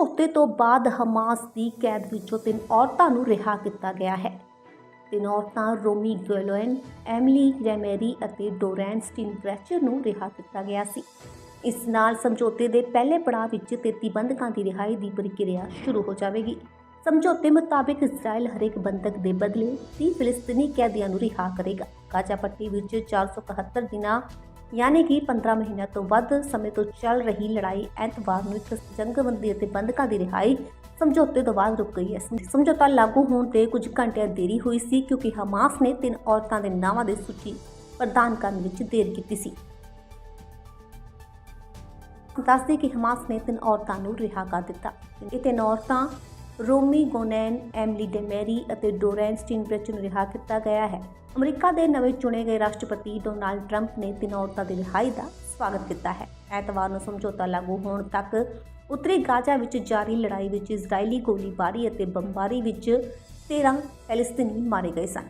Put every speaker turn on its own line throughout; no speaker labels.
ਸਮਝੌਤੇ ਤੋਂ ਬਾਅਦ ਹਮਾਸ ਦੀ ਕੈਦ ਵਿੱਚੋਂ ਤਿੰਨ ਔਰਤਾਂ ਨੂੰ ਰਿਹਾ ਕੀਤਾ ਗਿਆ ਹੈ। ਤਿੰਨ ਔਰਤਾਂ ਰੋਮੀ ਗੋਲੋਨ ਐਮਲੀ ਗ੍ਰੈਮੇਰੀ ਅਤੇ ਡੋਰੈਨ ਸਟਿਨਬ੍ਰੈਚਰ ਨੂੰ ਰਿਹਾ ਕੀਤਾ ਗਿਆ ਸੀ। ਇਸ ਨਾਲ ਸਮਝੌਤੇ ਦੇ ਪਹਿਲੇ ਪੜਾਅ ਵਿੱਚ 33 ਬੰਦਕਾਂ ਦੀ ਰਿਹਾਈ ਦੀ ਪ੍ਰਕਿਰਿਆ ਸ਼ੁਰੂ ਹੋ ਜਾਵੇਗੀ। ਸਮਝੌਤੇ ਮੁਤਾਬਕ ਇਜ਼ਰਾਈਲ ਹਰੇਕ ਬੰਦਕ ਦੇ ਬਦਲੇ 30 ਫਿਲਿਸਤੀਨੀ ਕੈਦੀਆਂ ਨੂੰ ਰਿਹਾ ਕਰੇਗਾ। ਗਾਜ਼ਾ ਪੱਟੀ ਵਿੱਚ 471 ਦਿਨਾਂ ਯਾਨੀ ਕਿ 15 ਮਹੀਨਿਆਂ ਤੋਂ ਵੱਧ ਸਮੇਂ ਤੋਂ ਚੱਲ ਰਹੀ ਲੜਾਈ ਐਤਵਾਰ ਨੂੰ ਇੱਕ ਜੰਗਬੰਦੀ ਅਤੇ ਬੰਦਕਾਂ ਦੀ ਰਿਹਾਈ ਸਮਝੌਤੇ ਤੋਂ ਬਾਅਦ ਰੁਕ ਗਈ ਹੈ। ਸਮਝੌਤਾ ਲਾਗੂ ਹੋਣ ਤੇ ਕੁਝ ਘੰਟਿਆਂ ਦੇਰੀ ਹੋਈ ਸੀ ਕਿਉਂਕਿ ਹਮਾਸ ਨੇ ਤਿੰਨ ਔਰਤਾਂ ਦੇ ਨਾਵਾਂ ਦੀ ਸੂਚੀ ਪ੍ਰਦਾਨ ਕਰਨ ਵਿੱਚ ਦੇਰ ਕੀਤੀ ਸੀ। ਦੱਸਦੇ ਕਿ ਹਮਾਸ ਨੇ ਤਿੰਨ ਔਰਤਾਂ ਨੂੰ ਰਿਹਾ ਕਰ ਦਿੱਤਾ। ਇਹ ਤਿੰਨ ਔਰਤਾਂ ਰੋਮੀ ਗੋਨੈਨ, ਐਮਲੀ ਡੈਮੇਰੀ ਅਤੇ ਡੋਰੈਨ ਸਟਿਨਬ੍ਰੈਚ ਨੂੰ ਰਿਹਾ ਕੀਤਾ ਗਿਆ ਹੈ। ਅਮਰੀਕਾ ਦੇ ਨਵੇਂ ਚੁਣੇ ਗਏ ਰਾਸ਼ਟਰਪਤੀ ਡੋਨਾਲਡ ਟਰੰਪ ਨੇ ਤਿੰਨ ਔਰਤਾਂ ਦੀ ਰਿਹਾਈ ਦਾ ਸਵਾਗਤ ਕੀਤਾ ਹੈ। ਐਤਵਾਰ ਨੂੰ ਸਮਝੌਤਾ ਲਾਗੂ ਹੋਣ ਤੱਕ ਉੱਤਰੀ ਗਾਜ਼ਾ ਵਿੱਚ ਜਾਰੀ ਲੜਾਈ ਵਿੱਚ ਇਜ਼ਰਾਈਲੀ ਗੋਲੀਬਾਰੀ ਅਤੇ ਬੰਬਾਰੀ ਵਿੱਚ 13 ਫਲਸਤੀਨੀ ਮਾਰੇ ਗਏ ਸਨ।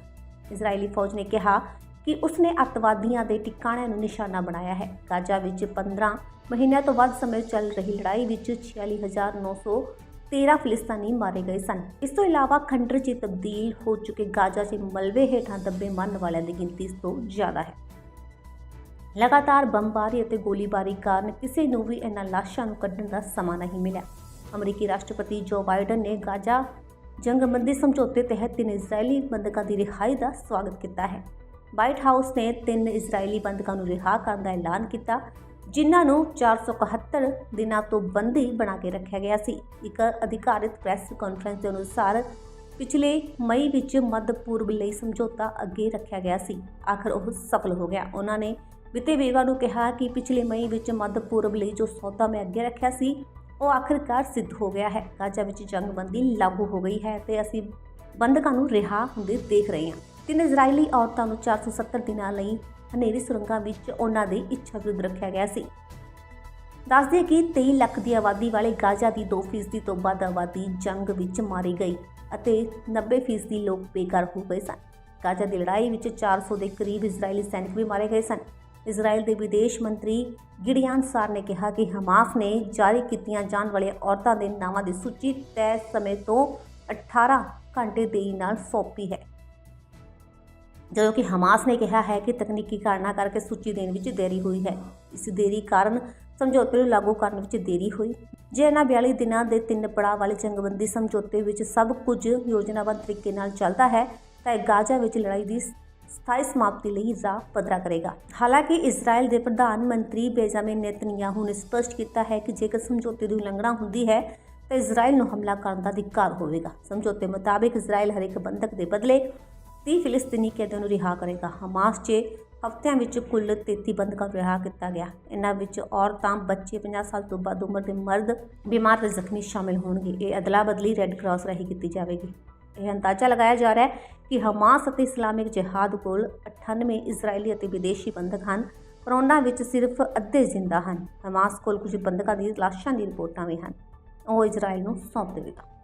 ਇਜ਼ਰਾਈਲੀ ਫੌਜ ਨੇ ਕਿਹਾ ਕਿ ਉਸਨੇ ਅੱਤਵਾਦੀਆਂ ਦੇ ਟਿਕਾਣਿਆਂ ਨੂੰ ਨਿਸ਼ਾਨਾ ਬਣਾਇਆ ਹੈ। ਗਾਜ਼ਾ ਵਿੱਚ 15 ਮਹੀਨਿਆਂ ਤੋਂ ਵੱਧ ਸਮੇਂ ਚੱਲ ਰਹੀ ਲੜਾਈ ਵਿੱਚ 46913 ਫਿਲਿਸਤੀਨੀ ਮਾਰੇ ਗਏ ਸਨ। ਇਸ ਤੋਂ ਇਲਾਵਾ ਖੰਡਰ 'ਚ ਤਬਦੀਲ ਹੋ ਚੁੱਕੇ ਗਾਜ਼ਾ 'ਚ ਮਲਬੇ ਹੇਠਾਂ ਦੱਬੇ ਮਰਨ ਵਾਲਿਆਂ ਦੀ ਗਿਣਤੀ ਇਸ ਤੋਂ ਜ਼ਿਆਦਾ ਹੈ। ਲਗਾਤਾਰ ਬੰਬਾਰੀ ਅਤੇ ਗੋਲੀਬਾਰੀ ਕਾਰਨ ਕਿਸੇ ਨੂੰ ਵੀ ਇਹਨਾਂ ਲਾਸ਼ਾਂ ਨੂੰ ਕੱਢਣ ਦਾ ਸਮਾਂ ਨਹੀਂ ਮਿਲਿਆ। ਅਮਰੀਕੀ ਰਾਸ਼ਟਰਪਤੀ ਜੋ ਬਾਈਡਨ ਨੇ ਗਾਜ਼ਾ ਜੰਗਬੰਦੀ ਸਮਝੌਤੇ ਤਹਿਤ ਤਿੰਨ ਇਜ਼ਰਾਈਲੀ ਬੰਦਕਾਂ ਦੀ ਰਿਹਾਈ ਦਾ ਸਵਾਗਤ ਕੀਤਾ ਹੈ। ਵਾਈਟ ਹਾਊਸ ਨੇ ਤਿੰਨ ਇਜ਼ਰਾਈਲੀ ਬੰਦਕਾਂ ਨੂੰ ਰਿਹਾ ਕਰਨ ਦਾ ਐਲਾਨ ਕੀਤਾ। ਜਿਨ੍ਹਾਂ ਨੂੰ 471 ਦਿਨਾਂ ਤੋਂ ਬੰਦੀ ਬਣਾ ਕੇ ਰੱਖਿਆ ਗਿਆ ਸੀ। ਇੱਕ ਅਧਿਕਾਰਿਤ ਪ੍ਰੈਸ ਕਾਨਫਰੰਸ ਦੇ ਅਨੁਸਾਰ ਪਿਛਲੇ ਮਈ ਵਿੱਚ ਮੱਧ ਪੂਰਬ ਲਈ ਸਮਝੌਤਾ ਅੱਗੇ ਰੱਖਿਆ ਗਿਆ ਸੀ। ਆਖਰ ਉਹ ਸਫਲ ਹੋ ਗਿਆ। ਉਹਨਾਂ ਨੇ ਵਿੱਤੀ ਵਿਭਾਗ ਨੂੰ ਕਿਹਾ ਕਿ ਪਿਛਲੇ ਮਈ ਵਿੱਚ ਮੱਧ ਪੂਰਬ ਲਈ ਜੋ ਸੌਦਾ ਮੈਂ ਅੱਗੇ ਰੱਖਿਆ ਸੀ, ਉਹ ਆਖਰਕਾਰ ਸਿੱਧ ਹੋ ਗਿਆ ਹੈ। ਗਾਜ਼ਾ ਵਿੱਚ ਜੰਗਬੰਦੀ ਲਾਗੂ ਹੋ ਗਈ ਹੈ ਤੇ ਅਸੀਂ ਬੰਦਕਾਂ ਨੂੰ ਰਿਹਾ ਹੁੰਦੇ ਦੇਖ ਰਹੇ ਹਾਂ। ਤਿੰਨ ਇਜ਼ਰਾਈਲੀ ਔਰਤਾਂ ਨੂੰ 470 ਦਿਨਾਂ ਲਈ ਹਨੇਰੀ ਸੁਰੰਗਾਂ ਵਿੱਚ ਉਹਨਾਂ ਦੀ ਇੱਛਾ ਵਿਰੁੱਧ ਰੱਖਿਆ ਗਿਆ ਸੀ। ਦੱਸਦੇ ਕਿ 23 ਲੱਖ ਦੀ ਆਬਾਦੀ ਵਾਲੇ ਗਾਜ਼ਾ ਦੀ 2% ਤੋਂ ਵੱਧ ਆਬਾਦੀ ਜੰਗ ਵਿੱਚ ਮਾਰੀ ਗਈ ਅਤੇ 90% ਲੋਕ ਬੇਕਾਰ ਹੋ ਗਏ ਸਨ। ਗਾਜ਼ਾ ਦੀ ਲੜਾਈ ਵਿੱਚ 400 ਦੇ ਕਰੀਬ ਇਜ਼ਰਾਈਲੀ ਸੈਨਿਕ ਵੀ ਮਾਰੇ ਗਏ ਸਨ। ਇਜ਼ਰਾਈਲ ਦੇ ਵਿਦੇਸ਼ ਮੰਤਰੀ ਗਿੜਿਆਨ ਸਾਰ ਨੇ ਕਿਹਾ ਕਿ ਹਮਾਸ ਨੇ ਜਾਰੀ ਕੀਤੀਆਂ ਜਾਣ ਵਾਲੀਆਂ ਔਰਤਾਂ ਦੇ ਨਾਵਾਂ ਦੀ ਸੂਚੀ ਤੈਅ ਸਮੇਂ ਤੋਂ 18 ਘੰਟੇ ਦੇਰੀ ਨਾਲ ਸੌਂਪੀ ਹੈ। ਜਦੋਂ ਕਿ ਹਮਾਸ ਨੇ ਕਿਹਾ ਹੈ ਕਿ ਤਕਨੀਕੀ ਕਾਰਨਾਂ ਕਰਕੇ ਸੂਚੀ ਦੇਣ ਵਿੱਚ ਦੇਰੀ ਹੋਈ ਹੈ। ਇਸ ਦੇਰੀ ਕਾਰਨ ਸਮਝੌਤੇ ਨੂੰ ਲਾਗੂ ਕਰਨ ਵਿੱਚ ਦੇਰੀ ਹੋਈ। ਜੇ ਇਹਨਾਂ 42 ਦਿਨਾਂ ਦੇ ਤਿੰਨ ਪੜਾਅ ਵਾਲੇ ਜੰਗਬੰਦੀ ਸਮਝੌਤੇ ਵਿੱਚ ਸਭ ਕੁਝ ਯੋਜਨਾਬੱਧ ਤਰੀਕੇ ਨਾਲ ਚੱਲਦਾ ਹੈ, ਤਾਂ ਇਹ ਗਾਜ਼ਾ ਵਿੱਚ ਲੜਾਈ ਦੀ ਸਥਾਈ ਸਮਾਪਤੀ ਲਈ ਰਾਹ ਪੱਧਰਾ ਕਰੇਗਾ। ਹਾਲਾਂਕਿ ਇਜ਼ਰਾਈਲ ਦੇ ਪ੍ਰਧਾਨ ਮੰਤਰੀ ਬੇਜਾਮਿਨ ਨੇਤਨਯਾਹੂ ਨੇ ਸਪਸ਼ਟ ਕੀਤਾ ਹੈ ਕਿ ਜੇਕਰ ਸਮਝੌਤੇ ਦੀ ਉਲੰਘਣਾ ਹੁੰਦੀ ਹੈ, ਤਾਂ ਇਜ਼ਰਾਈਲ ਨੂੰ ਹਮਲਾ ਕਰਨ ਦਾ ਅਧਿਕਾਰ ਹੋਵੇਗਾ। ਸਮਝੌਤੇ ਮੁਤਾਬਕ ਇਜ਼ਰਾਈਲ ਹਰੇਕ ਬੰਦਕ ਦੇ ਬਦਲੇ 30 ਫਿਲਿਸਤੀਨੀ ਕੈਦੀਆਂ ਨੂੰ ਰਿਹਾ ਕਰੇਗਾ ਹਮਾਸ 'ਚ ਹਫ਼ਤਿਆਂ ਵਿੱਚ ਕੁੱਲ 33 ਬੰਦਕਾਂ ਨੂੰ ਰਿਹਾ ਕੀਤਾ ਗਿਆ। ਇਹਨਾਂ ਵਿੱਚ ਔਰਤਾਂ, ਬੱਚੇ 50 ਸਾਲ ਤੋਂ ਵੱਧ ਉਮਰ ਦੇ ਮਰਦ, ਬਿਮਾਰ ਤੇ ਜ਼ਖਮੀ ਸ਼ਾਮਿਲ ਹੋਣਗੇ। ਇਹ ਅਦਲਾ ਬਦਲੀ ਰੈੱਡ ਕਰਾਸ ਰਾਹੀਂ ਕੀਤੀ ਜਾਵੇਗੀ। ਇਹ ਅੰਦਾਜ਼ਾ ਲਗਾਇਆ ਜਾ ਰਿਹਾ ਹੈ ਕਿ ਹਮਾਸ ਅਤੇ ਇਸਲਾਮਿਕ ਜਿਹਾਦ ਕੋਲ 98 ਇਜ਼ਰਾਈਲੀ ਅਤੇ ਵਿਦੇਸ਼ੀ ਬੰਦਕ ਹਨ। ਪਰ ਉਹਨਾਂ ਵਿੱਚ ਸਿਰਫ ਅੱਧੇ ਜ਼ਿੰਦਾ ਹਨ। ਹਮਾਸ ਕੋਲ ਕੁਝ ਬੰਦਕਾਂ ਦੀ ਲਾਸ਼ਾਂ ਦੀ ਰਿਪੋਰਟਾਂ ਵੀ ਹਨ। ਉਹ ਇਜ਼ਰਾਈਲ ਨੂੰ ਸੌਂਪ ਦੇਵੇਗਾ।